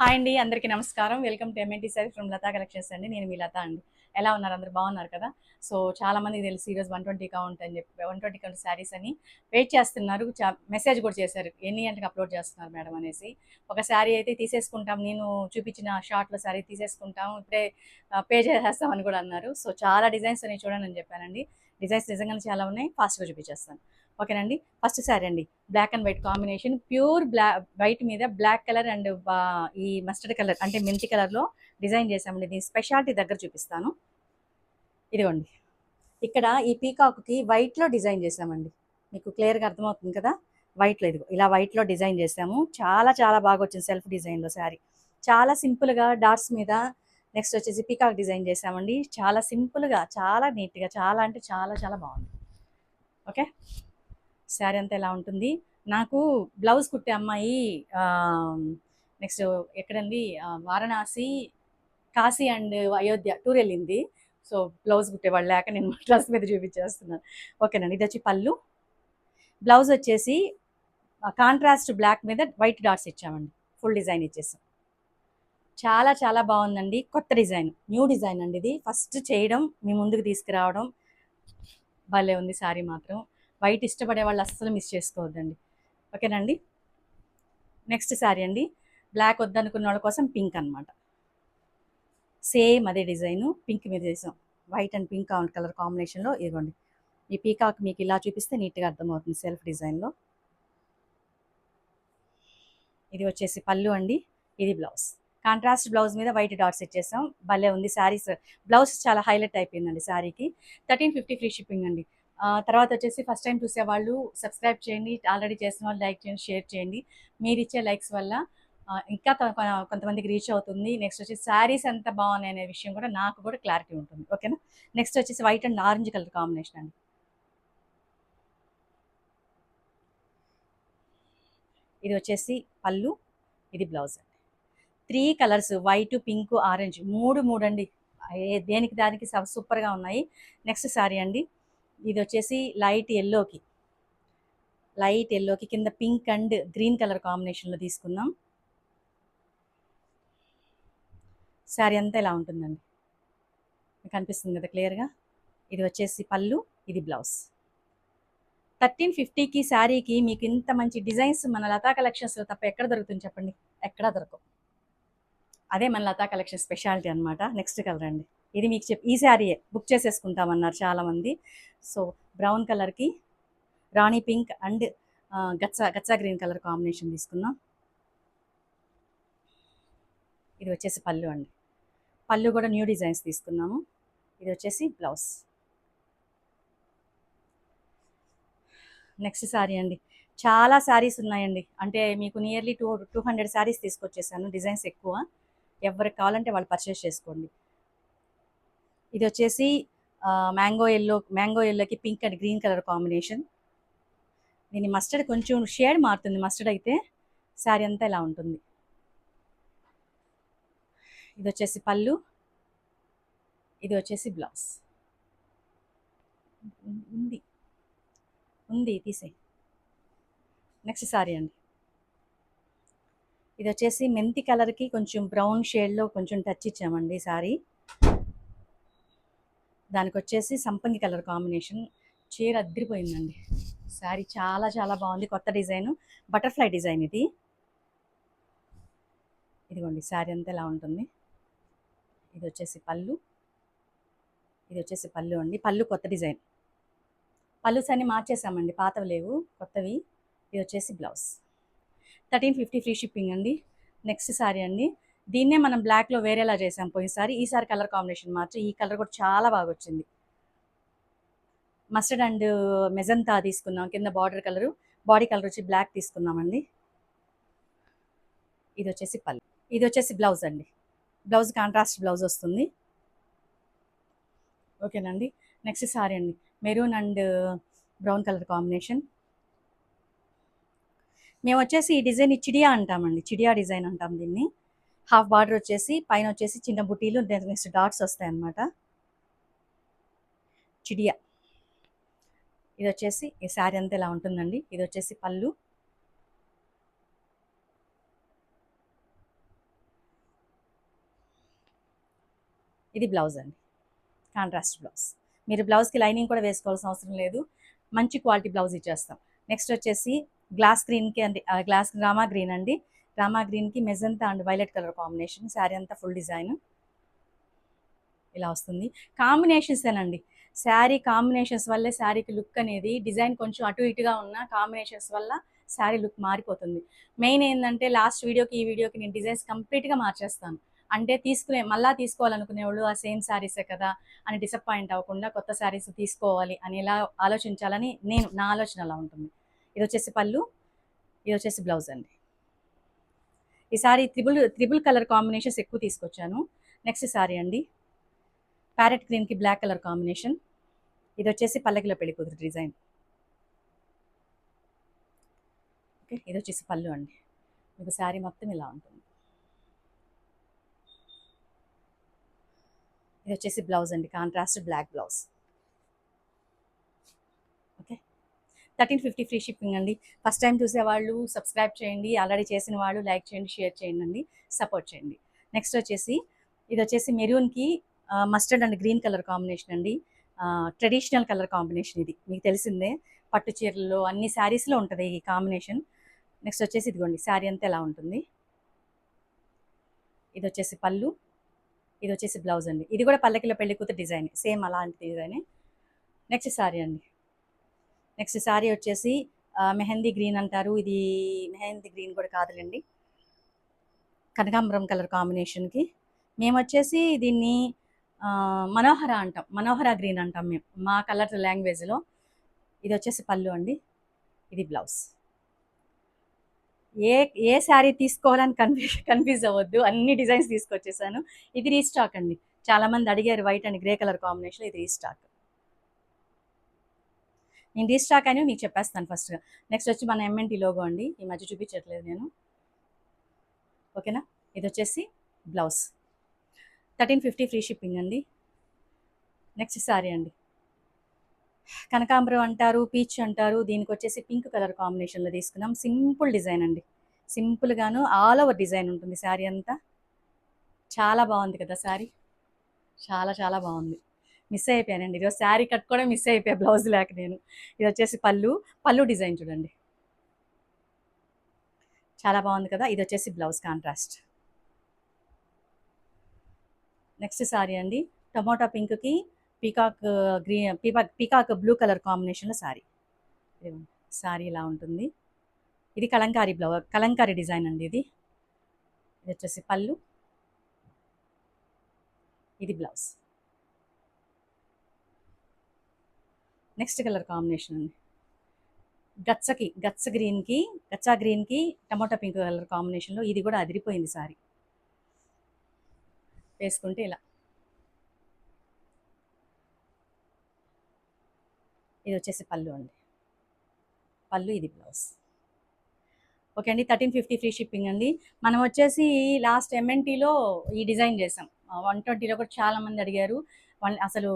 Hi అండి అందరికీ నమస్కారం. Welcome to MNT sari from Latha collections అండి. నేను మీ లత అండి. ఎలా ఉన్నారు? అందరు బాగున్నారు కదా? సో చాలామంది తెలుసు ఈరోజు వన్ ట్వంటీ కౌంట్ అని చెప్పి వన్ ట్వంటీ కౌంట్ శారీస్ అని వెయిట్ చేస్తున్నారు. మెసేజ్ కూడా చేశారు. ఎన్ని గంటలకు అప్లోడ్ చేస్తున్నారు మేడం అనేసి. ఒక శారీ అయితే తీసేసుకుంటాం. నేను చూపించిన షార్ట్లో శారీ తీసేసుకుంటాం. ఇప్పుడే పే చేసేస్తామని కూడా అన్నారు. సో చాలా డిజైన్స్ అని చూడండి అని చెప్పానండి. డిజైన్స్ నిజంగానే చాలా ఉన్నాయి. ఫాస్ట్గా చూపించేస్తాను. ఓకేనండి. ఫస్ట్ శారీ అండి. Black and white combination. Pure black white మీద బ్లాక్ కలర్ అండ్ ఈ మస్టర్డ్ కలర్ అంటే మెంతి కలర్లో డిజైన్ చేసామండి దీని స్పెషాలిటీ దగ్గర చూపిస్తాను. ఇదిగోండి. ఇక్కడ ఈ పీకాక్కి వైట్లో డిజైన్ చేసామండి మీకు క్లియర్గా అర్థమవుతుంది కదా? వైట్లో ఇదిగో ఇలా వైట్లో డిజైన్ చేసాము చాలా చాలా బాగా వచ్చింది సెల్ఫ్ డిజైన్లో శారీ చాలా సింపుల్గా డాట్స్ మీద నెక్స్ట్ వచ్చేసి పీకాక్ డిజైన్ చేసామండి చాలా సింపుల్గా చాలా నీట్గా చాలా అంటే చాలా చాలా బాగుంది. ఓకే? శారీ అంతా ఎలా ఉంటుంది? నాకు బ్లౌజ్ కుట్టే అమ్మాయి నెక్స్ట్ ఎక్కడండి? వారణాసి కాశీ అండ్ అయోధ్య టూర్ వెళ్ళింది. సో బ్లౌజ్ కుట్టేవాళ్ళు లేక నేను డ్రెస్ మీద చూపించేస్తున్నాను ఓకేనండి ఇది వచ్చి పళ్ళు. బ్లౌజ్ వచ్చేసి కాంట్రాస్ట్ బ్లాక్ మీద వైట్ డాట్స్ ఇచ్చామండి. ఫుల్ డిజైన్ ఇచ్చేసాం. చాలా చాలా బాగుందండి. కొత్త డిజైన్ న్యూ డిజైన్ అండి ఇది. ఫస్ట్ చేయడం మీ ముందుకు తీసుకురావడం భలే ఉంది శారీ మాత్రం. వైట్ ఇష్టపడే వాళ్ళు అస్సలు మిస్ చేసుకోవద్దండి. ఓకేనండి? నెక్స్ట్ శారీ అండి. బ్లాక్ వద్దనుకున్న వాళ్ళ కోసం పింక్ అనమాట సేమ్ అదే డిజైన్ పింక్ మీద చేసాం వైట్ అండ్ పింక్ కలర్ కాంబినేషన్లో ఇదిగోండి. ఈ పీకాక్ మీకు ఇలా చూపిస్తే నీట్గా అర్థమవుతుంది సెల్ఫ్ డిజైన్లో. ఇది వచ్చేసి పళ్ళు అండి. ఇది బ్లౌజ్. కాంట్రాస్ట్ బ్లౌజ్ మీద వైట్ డాట్స్ ఇచ్చేసాం. భలే ఉంది శారీస్. బ్లౌజ్ చాలా హైలైట్ అయిపోయిందండి శారీకి. థర్టీన్ ఫిఫ్టీ ఫ్రీ షిప్పింగ్ అండి. తర్వాత వచ్చేసి ఫస్ట్ టైం చూసే వాళ్ళు సబ్స్క్రైబ్ చేయండి. ఆల్రెడీ చేసిన వాళ్ళు లైక్ చేయండి షేర్ చేయండి. మీరు ఇచ్చే లైక్స్ వల్ల ఇంకా కొంతమందికి రీచ్ అవుతుంది. నెక్స్ట్ వచ్చేసి శారీస్ ఎంత బాగున్నాయి అనే విషయం కూడా నాకు కూడా క్లారిటీ ఉంటుంది. ఓకేనా నెక్స్ట్ వచ్చేసి white and orange colour combination అండి. ఇది వచ్చేసి పళ్ళు ఇది బ్లౌజ్ అండి. Three colours white pink orange మూడు మూడు అండి. దేనికి దానికి సూపర్గా ఉన్నాయి. నెక్స్ట్ శారీ అండి. ఇది వచ్చేసి లైట్ ఎల్లోకి. లైట్ ఎల్లోకి కింద పింక్ అండ్ గ్రీన్ కలర్ కాంబినేషన్లో తీసుకుందాం. శారీ అంతా ఇలా ఉంటుందండి. మీకు అనిపిస్తుంది కదా క్లియర్గా? ఇది వచ్చేసి పళ్ళు ఇది బ్లౌజ్. థర్టీన్ ఫిఫ్టీకి శారీకి మీకు ఇంత మంచి డిజైన్స్ మన లతా కలెక్షన్స్లో తప్ప ఎక్కడ దొరుకుతుంది చెప్పండి? ఎక్కడా దొరకవు. అదే మన లతా కలెక్షన్ స్పెషాలిటీ అనమాట నెక్స్ట్ కలర్ అండి. ఇది మీకు చెప్ ఈ శారీయే బుక్ చేసేసుకుంటామన్నారు చాలామంది. సో బ్రౌన్ కలర్కి రాణి పింక్ అండ్ గచ్చా గచ్చా గ్రీన్ కలర్ కాంబినేషన్ తీసుకున్నాం ఇది వచ్చేసి పళ్ళు అండి. పళ్ళు కూడా న్యూ డిజైన్స్ తీసుకున్నాము. ఇది వచ్చేసి బ్లౌజ్. నెక్స్ట్ శారీ అండి. చాలా శారీస్ ఉన్నాయండి. అంటే మీకు nearly two two hundred saris తీసుకొచ్చేసాను designs ఎక్కువ. ఎవరికి కావాలంటే వాళ్ళు పర్చేస్ చేసుకోండి. ఇది వచ్చేసి మ్యాంగో ఎల్లో మ్యాంగో ఎల్లోకి pink and green colour combination. దీని మస్టర్డ్ కొంచెం షేడ్ మారుతుంది. మస్టర్డ్ అయితే శారీ అంతా ఇలా ఉంటుంది. ఇది వచ్చేసి పళ్ళు. ఇది వచ్చేసి బ్లౌజ్. ఉంది. ఉంది తీసే నెక్స్ట్ సారీ అండి. ఇది వచ్చేసి మెంతి కలర్కి కొంచెం బ్రౌన్ షేడ్లో కొంచెం టచ్ ఇచ్చామండి సారీ దానికి వచ్చేసి సంపంగి కలర్ కాంబినేషన్. చీర అద్దరిపోయిందండి. శారీ చాలా చాలా బాగుంది. కొత్త డిజైన్. బటర్ఫ్లై డిజైన్ ఇది. ఇదిగోండి శారీ అంతా ఎలా ఉంటుంది? ఇది వచ్చేసి పళ్ళు. ఇది వచ్చేసి పళ్ళు అండి. పళ్ళు కొత్త డిజైన్. పళ్ళుస్ అన్ని మార్చేసామండి. పాతవి లేవు. కొత్తవి. ఇది వచ్చేసి blouse. Thirteen fifty free shipping అండి. నెక్స్ట్ శారీ అండి. దీన్నే మనం బ్లాక్లో వేరేలా చేసాం పోయినసారి. ఈసారి కలర్ కాంబినేషన్ మార్చి ఈ కలర్ కూడా చాలా బాగా వచ్చింది మస్టర్డ్ అండ్ మెజంతా తీసుకున్నాం కింద బార్డర్ కలరు బాడీ కలర్ వచ్చి బ్లాక్ తీసుకున్నామండి ఇది వచ్చేసి పళ్ళు. ఇది వచ్చేసి బ్లౌజ్ అండి. బ్లౌజ్ కాంట్రాస్ట్ బ్లౌజ్ వస్తుంది. ఓకేనండి. నెక్స్ట్ సారీ అండి. Maroon and brown colour combination మేము వచ్చేసి ఈ డిజైన్ చిడియా అంటామండి. చిడియా డిజైన్ అంటాం దీన్ని. హాఫ్ బార్డర్ వచ్చేసి పైన వచ్చేసి చిన్న బుటీలు నెక్స్ట్ డాట్స్ వస్తాయి అనమాట చిడియా. ఇది వచ్చేసి ఈ శారీ అంతా ఇలా ఉంటుందండి. ఇది వచ్చేసి పళ్ళు. ఇది బ్లౌజ్ అండి. Contrast blouse. మీరు బ్లౌజ్కి లైనింగ్ కూడా వేసుకోవాల్సిన అవసరం లేదు. మంచి క్వాలిటీ బ్లౌజ్ ఇచ్చేస్తాం. నెక్స్ట్ వచ్చేసి గ్లాస్ గ్రీన్కి అండి గ్లాస్ గ్రామా గ్రీన్ అండి. రామా గ్రీన్కి magenta and violet colour combination. Sari అంతా ఫుల్ డిజైన్. ఇలా వస్తుంది. కాంబినేషన్స్ ఏనండి. శారీ కాంబినేషన్స్ వల్లే శారీకి లుక్ అనేది డిజైన్ కొంచెం అటు ఇటుగా ఉన్న కాంబినేషన్స్ వల్ల శారీ లుక్ మారిపోతుంది. మెయిన్ ఏంటంటే లాస్ట్ వీడియోకి ఈ వీడియోకి నేను డిజైన్స్ కంప్లీట్గా మార్చేస్తాను. అంటే తీసుకునే మళ్ళా తీసుకోవాలనుకునే వాళ్ళు ఆ సేమ్ శారీసే కదా అని డిసప్పాయింట్ అవ్వకుండా కొత్త శారీస్ తీసుకోవాలి అని ఎలా ఆలోచించాలని నేను నా ఆలోచన అలా ఉంటుంది. ఇది వచ్చేసి పళ్ళు ఇది వచ్చేసి బ్లౌజ్ అండి. ఈ త్రిబుల్ త్రిబుల్ కలర్ కాంబినేషన్స్ ఎక్కువ తీసుకొచ్చాను. నెక్స్ట్ సారీ అండి. ప్యారెట్ గ్రీన్కి బ్లాక్ కలర్ కాంబినేషన్. ఇది వచ్చేసి పల్లకిలో పెళ్ళి కూతురు డిజైన్. ఓకే ఇది వచ్చేసి పళ్ళు అండి. మీకు శారీ మొత్తం ఇలా ఉంటుంది. ఇది వచ్చేసి బ్లౌజ్ అండి. Contrast black blouse okay thirteen fifty free shipping అండి. ఫస్ట్ టైం చూసేవాళ్ళు సబ్స్క్రైబ్ చేయండి. ఆల్రెడీ చేసిన వాళ్ళు లైక్ చేయండి షేర్ చేయండి అండి. సపోర్ట్ చేయండి. నెక్స్ట్ వచ్చేసి ఇది వచ్చేసి మెరూన్కి mustard and green colour combination అండి. ట్రెడిషనల్ కలర్ కాంబినేషన్ ఇది. మీకు తెలిసిందే పట్టు చీరల్లో అన్ని శారీస్లో ఉంటుంది ఈ కాంబినేషన్. నెక్స్ట్ వచ్చేసి ఇదిగోండి శారీ అంతా ఎలా ఉంటుంది? ఇది వచ్చేసి పళ్ళు ఇది వచ్చేసి బ్లౌజ్ అండి. ఇది కూడా పల్లకిలో పెళ్ళి కూతురు డిజైన్ సేమ్ అలాంటి డిజైనే. నెక్స్ట్ శారీ అండి. నెక్స్ట్ శారీ వచ్చేసి మెహందీ గ్రీన్ అంటారు. ఇది మెహందీ గ్రీన్ కూడా కాదులేండి. కనకాంబరం కలర్ కాంబినేషన్కి. మేము వచ్చేసి దీన్ని మనోహర అంటాం. మనోహర గ్రీన్ అంటాం మేము మా కలర్ లాంగ్వేజ్లో. ఇది వచ్చేసి పళ్ళు అండి. ఇది బ్లౌజ్. ఏ ఏ శారీ తీసుకోవాలని కన్ఫ్యూజ్ కన్ఫ్యూజ్ అవ్వద్దు. అన్ని డిజైన్స్ తీసుకొచ్చేసాను. ఇది రీస్టాక్ అండి. చాలామంది అడిగారు white and grey colour combination ఇది రీస్టాక్. నేను రీస్టాక్ అని మీకు చెప్పేస్తాను ఫస్ట్గా నెక్స్ట్ వచ్చి మన ఎంఎన్టీ లోగో అండి. ఈ మధ్య చూపించట్లేదు నేను. ఓకేనా? ఇది వచ్చేసి blouse. Thirteen fifty free shipping అండి. నెక్స్ట్ సారీ అండి. కనకాంబరం అంటారు పీచ్ అంటారు. దీనికి వచ్చేసి పింక్ కలర్ కాంబినేషన్లో తీసుకున్నాం. సింపుల్ డిజైన్ అండి. సింపుల్గాను ఆల్ ఓవర్ డిజైన్ ఉంటుంది. శారీ అంతా. చాలా బాగుంది కదా శారీ చాలా చాలా బాగుంది. మిస్ అయిపోయానండి. ఈరోజు శారీ కట్టుకోవడం మిస్ అయిపోయా బ్లౌజ్ లేక నేను. ఇది వచ్చేసి పళ్ళు. పళ్ళు డిజైన్ చూడండి. చాలా బాగుంది కదా? ఇది వచ్చేసి బ్లౌజ్ కాంట్రాస్ట్. నెక్స్ట్ శారీ అండి. టమోటా పింక్కి peacock green peacock peacock blue colour కాంబినేషన్లో శారీ. శారీ ఇలా ఉంటుంది. ఇది కలంకారీ బ్లౌ కలంకారీ డిజైన్ అండి ఇది. ఇది వచ్చేసి పళ్ళు. ఇది బ్లౌజ్. నెక్స్ట్ కలర్ కాంబినేషన్ అండి. గచ్చకి గచ్చ గ్రీన్కి గచ్చా గ్రీన్కి టమాటా పింక్ కలర్ కాంబినేషన్లో ఇది కూడా అదిరిపోయింది సారీ. వేసుకుంటే ఇలా. ఇది వచ్చేసి పళ్ళు అండి. పళ్ళు ఇది బ్లౌజ్. ఓకే అండి థర్టీన్ ఫిఫ్టీ ఫ్రీ షిప్పింగ్ అండి. మనం వచ్చేసి లాస్ట్ ఎంఎన్టీలో ఈ డిజైన్ చేసాం. వన్ ట్వంటీలో కూడా చాలా మంది అడిగారు. వన్ అసలు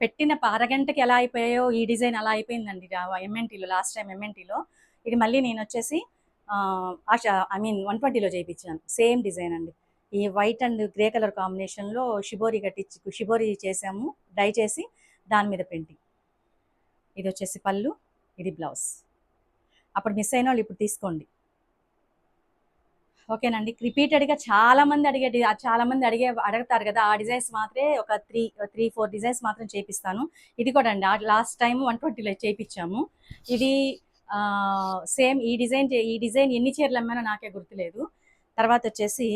పెట్టిన పారగంటకి అరగంటకి ఎలా అయిపోయాయో ఈ డిజైన్ అలా అయిపోయిందండి ఎంఎన్టీలో లాస్ట్ టైం ఎంఎన్టీలో ఇది మళ్ళీ నేను వచ్చేసి ఐ మీన్ వన్ ట్వంటీలో చేయించాను. సేమ్ డిజైన్ అండి. ఈ వైట్ అండ్ గ్రే కలర్ కాంబినేషన్లో షిబోరి కట్టించి షిబోరి చేసాము డై చేసి దాని మీద పెయింటింగ్ ఇది వచ్చేసి పళ్ళు ఇది బ్లౌజ్ అప్పుడు మిస్ అయిన వాళ్ళు ఇప్పుడు తీసుకోండి. ఓకేనండి. రిపీటెడ్గా చాలా మంది అడిగే చాలామంది చాలా మంది అడిగే అడుగుతారు కదా ఆ డిజైన్స్ మాత్రమే ఒక త్రీ త్రీ ఫోర్ డిజైన్స్ మాత్రం చేపిస్తాను. ఇది కూడా అండి లాస్ట్ టైం వన్ ట్వంటీలో చేయించాము ఇది సేమ్ ఈ డిజైన్ ఈ డిజైన్ ఎన్ని చీరలు అమ్మానో నాకే గుర్తులేదు. తర్వాత వచ్చేసి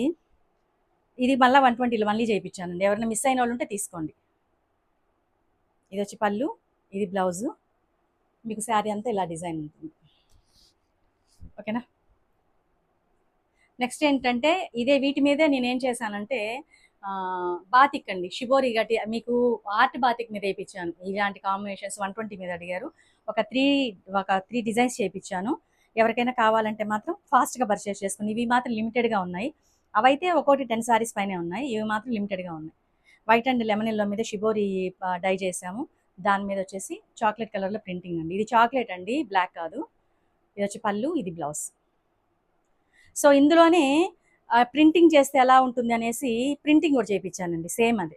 ఇది మళ్ళీ వన్ ట్వంటీలో మళ్ళీ చేయించానండి ఎవరైనా మిస్ అయిన వాళ్ళు ఉంటే తీసుకోండి. ఇది వచ్చి పళ్ళు ఇది బ్లౌజు. మీకు శారీ అంతా ఇలా డిజైన్ ఉంటుంది. ఓకేనా? నెక్స్ట్ ఏంటంటే ఇదే వీటి మీదే నేనేం చేశానంటే బాతిక్ అండి షిబోరి గట్టి మీకు ఆర్ట్ బాతిక్ మీద వేయించాను ఇలాంటి కాంబినేషన్స్ వన్ ట్వంటీ మీద అడిగారు. ఒక త్రీ ఒక త్రీ డిజైన్స్ చేయించాను ఎవరికైనా కావాలంటే మాత్రం ఫాస్ట్గా పర్చేస్ చేసుకుని ఇవి మాత్రం లిమిటెడ్గా ఉన్నాయి. అవైతే ఒక్కోటి టెన్ సారీస్ పైనే ఉన్నాయి. ఇవి మాత్రం లిమిటెడ్గా ఉన్నాయి. వైట్ అండ్ లెమన్ ఎల్లో మీద షిబోరి డై చేసాము. దాని మీద వచ్చేసి చాక్లెట్ కలర్లో ప్రింటింగ్ అండి. ఇది చాక్లెట్ అండి బ్లాక్ కాదు. ఇది వచ్చి పళ్ళు ఇది బ్లౌజ్. సో ఇందులోనే ప్రింటింగ్ చేస్తే ఎలా ఉంటుంది అనేసి ప్రింటింగ్ కూడా చేయించానండి సేమ్ అదే.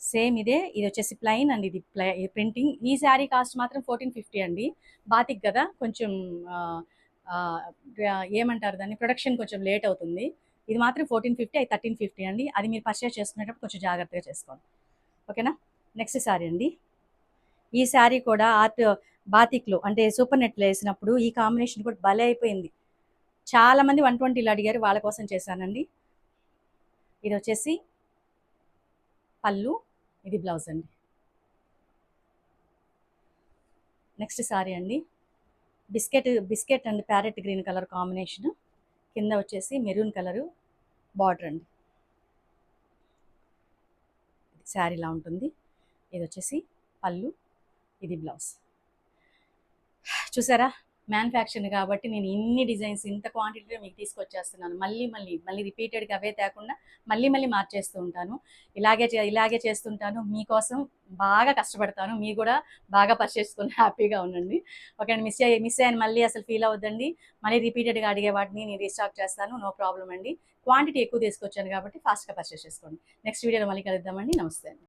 సేమ్ ఇదే. ఇది వచ్చేసి ప్లెయిన్ అండ్ ఇది ప్లై ప్రింటింగ్. ఈ శారీ కాస్ట్ మాత్రం ఫోర్టీన్ ఫిఫ్టీ అండి. బాతిక్ కదా? కొంచెం ఏమంటారు దాన్ని? ప్రొడక్షన్ కొంచెం లేట్ అవుతుంది. ఇది మాత్రం ఫోర్టీన్ ఫిఫ్టీ అది థర్టీన్ ఫిఫ్టీ అండి. అది మీరు పర్చేస్ చేసుకునేటప్పుడు కొంచెం జాగ్రత్తగా చేసుకోండి. ఓకేనా? నెక్స్ట్ శారీ అండి. ఈ శారీ కూడా ఆర్ట్ బాతిక్లో అంటే సూపర్ నెట్లో వేసినప్పుడు ఈ కాంబినేషన్ కూడా భలే అయిపోయింది. చాలామంది వన్ ట్వంటీలో అడిగారు వాళ్ళ కోసం చేశానండి. ఇది వచ్చేసి పళ్ళు ఇది బ్లౌజ్ అండి. నెక్స్ట్ సారీ అండి. Biscuit biscuit and parrot green colour combination. కింద వచ్చేసి మెరూన్ కలరు బార్డర్ అండి. శారీ ఇలా ఉంటుంది. ఇది వచ్చేసి పళ్ళు ఇది బ్లౌజ్. చూసారా? మ్యానుఫ్యాక్చరింగ్ కాబట్టి నేను ఇన్ని డిజైన్స్ ఇంత క్వాంటిటీలో మీకు తీసుకొచ్చేస్తున్నాను. మళ్ళీ మళ్ళీ మళ్ళీ రిపీటెడ్గా అవే తేకుండా మళ్ళీ మళ్ళీ మార్చేస్తూ ఉంటాను. ఇలాగే చే- ఇలాగే చేస్తుంటాను. మీకోసం బాగా కష్టపడతాను. మీరు కూడా బాగా పర్చేస్ హ్యాపీగా ఉండండి. ఓకే మిస్ అయ్యి మిస్ అయ్యాను. మళ్ళీ అసలు ఫీల్ అవ్వద్దండి. మళ్ళీ రిపీటెడ్గా అడిగే వాటిని నేను రీస్టాక్ చేస్తాను. నో ప్రాబ్లం అండి. క్వాంటిటీ ఎక్కువ తీసుకొచ్చాను కాబట్టి ఫాస్ట్గా పర్చేస్ చేసుకోండి. నెక్స్ట్ వీడియోలో మళ్ళీ కలుద్దామండి. నమస్తే